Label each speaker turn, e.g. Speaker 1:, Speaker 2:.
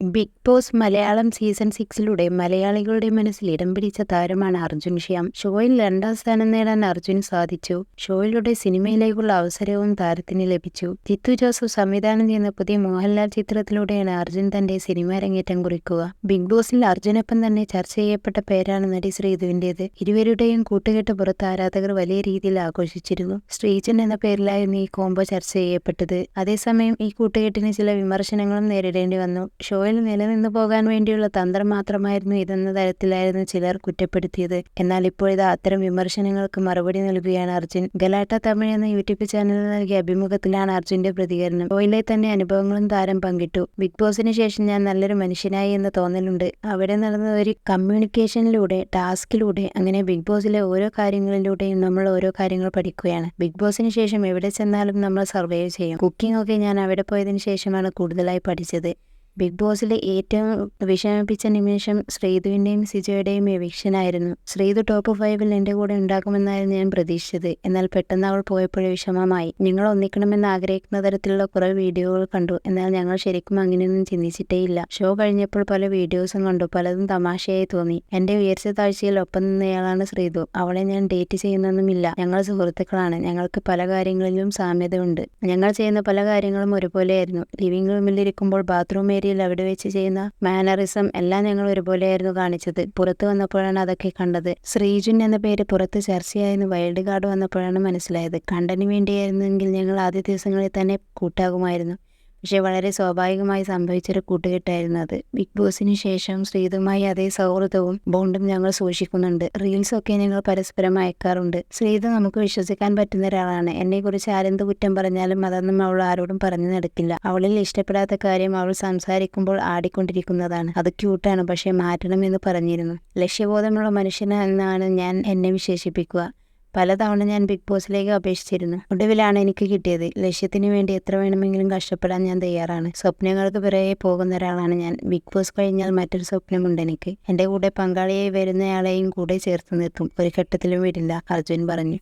Speaker 1: Big Boss Malayalam season സിക്സിലൂടെ മലയാളികളുടെ മനസ്സിൽ ഇടം പിടിച്ച താരമാണ് അർജുൻ. ശ്യാം ഷോയിൽ രണ്ടാം സ്ഥാനം നേടാൻ അർജുൻ സാധിച്ചു. ഷോയിലൂടെ സിനിമയിലേക്കുള്ള അവസരവും താരത്തിന് ലഭിച്ചു. ജിത്തു ജോസഫ് സംവിധാനം ചെയ്യുന്ന പുതിയ മോഹൻലാൽ ചിത്രത്തിലൂടെയാണ് അർജുൻ തന്റെ സിനിമാ രംഗേറ്റം കുറിക്കുക. ബിഗ് ബോസിൽ അർജുനൊപ്പം തന്നെ ചർച്ച ചെയ്യപ്പെട്ട പേരാണ് നടി ശ്രീധുവിന്റേത്. ഇരുവരുടെയും കൂട്ടുകെട്ട് പുറത്ത് ആരാധകർ വലിയ രീതിയിൽ ആഘോഷിച്ചിരുന്നു. ശ്രീജൻ എന്ന പേരിലായിരുന്നു ഈ കോംബോ ചർച്ച ചെയ്യപ്പെട്ടത്. അതേസമയം ഈ കൂട്ടുകെട്ടിന് ചില വിമർശനങ്ങളും നേരിടേണ്ടി വന്നു. ഷോയിൽ നിലനിന്നു പോകാൻ വേണ്ടിയുള്ള തന്ത്രം മാത്രമായിരുന്നു ഇതെന്ന തരത്തിലായിരുന്നു ചിലർ കുറ്റപ്പെടുത്തിയത്. എന്നാൽ ഇപ്പോഴിത് അത്തരം വിമർശനങ്ങൾക്ക് മറുപടി നൽകുകയാണ് അർജുൻ. ഗലാട്ട തമിഴ് എന്ന യൂട്യൂബ് ചാനലിൽ നൽകിയ അഭിമുഖത്തിലാണ് അർജുന്റെ പ്രതികരണം. ഗോയിലെ തന്നെ അനുഭവങ്ങളും താരം പങ്കിട്ടു. ബിഗ് ബോസിന് ശേഷം ഞാൻ നല്ലൊരു മനുഷ്യനായി എന്ന് തോന്നലുണ്ട്. അവിടെ നടന്ന ഒരു കമ്മ്യൂണിക്കേഷനിലൂടെ ടാസ്കിലൂടെ അങ്ങനെ ബിഗ് ബോസിലെ ഓരോ കാര്യങ്ങളിലൂടെയും നമ്മൾ ഓരോ കാര്യങ്ങൾ പഠിക്കുകയാണ്. ബിഗ് ബോസിന് ശേഷം എവിടെ ചെന്നാലും നമ്മൾ സർവൈവ് ചെയ്യും. കുക്കിംഗ് ഒക്കെ ഞാൻ അവിടെ പോയതിനു ശേഷമാണ് കൂടുതലായി പഠിച്ചത്. ബിഗ് ബോസിലെ ഏറ്റവും വിഷമിപ്പിച്ച നിമിഷം ശ്രീധുവിന്റെയും സിജയുടെയും എവിക്ഷനായിരുന്നു ശ്രീധു ടോപ്പ് ഫൈവിൽ എന്റെ കൂടെ ഉണ്ടാകുമെന്നായിരുന്നു ഞാൻ പ്രതീക്ഷിച്ചത്. എന്നാൽ പെട്ടെന്ന് അവൾ പോയപ്പോഴേ വിഷമമായി. ഞങ്ങൾ ഒന്നിക്കണമെന്ന് ആഗ്രഹിക്കുന്ന തരത്തിലുള്ള കുറേ വീഡിയോകൾ കണ്ടു. എന്നാൽ ഞങ്ങൾ ശരിക്കും അങ്ങനെയൊന്നും ചിന്തിച്ചിട്ടേയില്ല. ഷോ കഴിഞ്ഞപ്പോൾ പല വീഡിയോസും കണ്ടു. പലതും തമാശയായി തോന്നി. എന്റെ ഉയർച്ച താഴ്ചയിൽ ഒപ്പം നിന്നയാളാണ് ശ്രീധു. അവളെ ഞാൻ ഡേറ്റ് ചെയ്യുന്നൊന്നുമില്ല. ഞങ്ങൾ സുഹൃത്തുക്കളാണ്. ഞങ്ങൾക്ക് പല കാര്യങ്ങളിലും സാമ്യതയുണ്ട്. ഞങ്ങൾ ചെയ്യുന്ന പല കാര്യങ്ങളും ഒരുപോലെയായിരുന്നു. ലിവിംഗ് റൂമിലിരിക്കുമ്പോൾ ബാത്റൂം ഏരിയയിൽ അവിടെ വെച്ച് ചെയ്യുന്ന മാനറിസം എല്ലാം ഞങ്ങൾ ഒരുപോലെയായിരുന്നു കാണിച്ചത്. പുറത്ത് വന്നപ്പോഴാണ് അതൊക്കെ കണ്ടത്. ശ്രീജുൻ എന്ന പേര് പുറത്ത് ചർച്ചയായെന്ന് വൈൽഡ് കാർഡ് വന്നപ്പോഴാണ് മനസ്സിലായത്. കണ്ടന് വേണ്ടിയായിരുന്നെങ്കിൽ ഞങ്ങൾ ആദ്യ ദിവസങ്ങളിൽ തന്നെ കൂട്ടാകുമായിരുന്നു. പക്ഷേ വളരെ സ്വാഭാവികമായി സംഭവിച്ചൊരു കൂട്ടുകെട്ടായിരുന്നു അത്. ബിഗ് ബോസിന് ശേഷം ശ്രീതുമായി അതേ സൗഹൃദവും ബോണ്ടും ഞങ്ങൾ സൂക്ഷിക്കുന്നുണ്ട്. റീൽസൊക്കെ ഞങ്ങൾ പരസ്പരം അയക്കാറുണ്ട്. ശ്രീതു നമുക്ക് വിശ്വസിക്കാൻ പറ്റുന്ന ഒരാളാണ്. എന്നെക്കുറിച്ച് ആരെന്ത് കുറ്റം പറഞ്ഞാലും അതൊന്നും അവൾ ആരോടും പറഞ്ഞു നടക്കില്ല. അവളിൽ ഇഷ്ടപ്പെടാത്ത കാര്യം അവൾ സംസാരിക്കുമ്പോൾ ആടിക്കൊണ്ടിരിക്കുന്നതാണ്. അത് ക്യൂട്ടാണ് പക്ഷേ മാറ്റണമെന്ന് പറഞ്ഞിരുന്നു. ലക്ഷ്യബോധമുള്ള മനുഷ്യനെന്നാണ് ഞാൻ എന്നെ വിശേഷിപ്പിക്കുക. പലതവണ ഞാൻ ബിഗ് ബോസിലേക്ക് അപേക്ഷിച്ചിരുന്നു. ഒടുവിലാണ് എനിക്ക് കിട്ടിയത്. ലക്ഷ്യത്തിന് വേണ്ടി എത്ര വേണമെങ്കിലും കഷ്ടപ്പെടാൻ ഞാൻ തയ്യാറാണ്. സ്വപ്നങ്ങൾക്ക് പിറകെ പോകുന്ന ഒരാളാണ് ഞാൻ. ബിഗ് ബോസ് കഴിഞ്ഞാൽ മറ്റൊരു സ്വപ്നമുണ്ട് എനിക്ക്. എന്റെ കൂടെ പങ്കാളിയായി വരുന്നയാളെയും കൂടെ ചേർത്ത് നിർത്തും. ഒരു ഘട്ടത്തിലും വിടില്ല അർജുൻ പറഞ്ഞു.